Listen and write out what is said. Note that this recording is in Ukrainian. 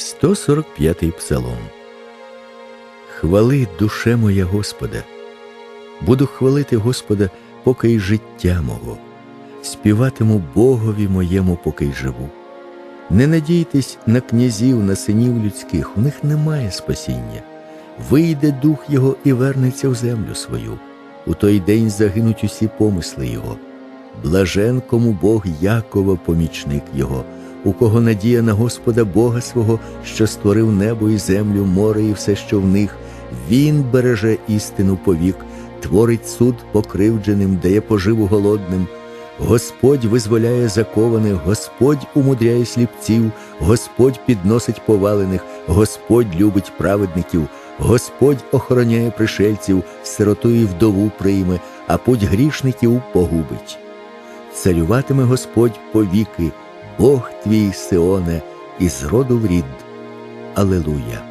145-й псалом. Хвали душе моя Господа. Буду хвалити Господа, поки й життя мого. Співатиму Богові моєму, поки й живу. Не надійтесь на князів, на синів людських, у них немає спасіння. Вийде дух його і вернеться в землю свою. У той день загинуть усі помисли його. Блажен, кому Бог Якова, помічник його, у кого надія на Господа Бога свого, що створив небо і землю, море і все, що в них. Він береже істину повік, творить суд покривдженим, дає поживу голодним. Господь визволяє закованих, Господь умудряє сліпців, Господь підносить повалених, Господь любить праведників, Господь охороняє пришельців, сироту і вдову прийме, а путь грішників погубить. Царюватиме Господь повіки, Бог твій Сионе, із роду в рід. Алелуя!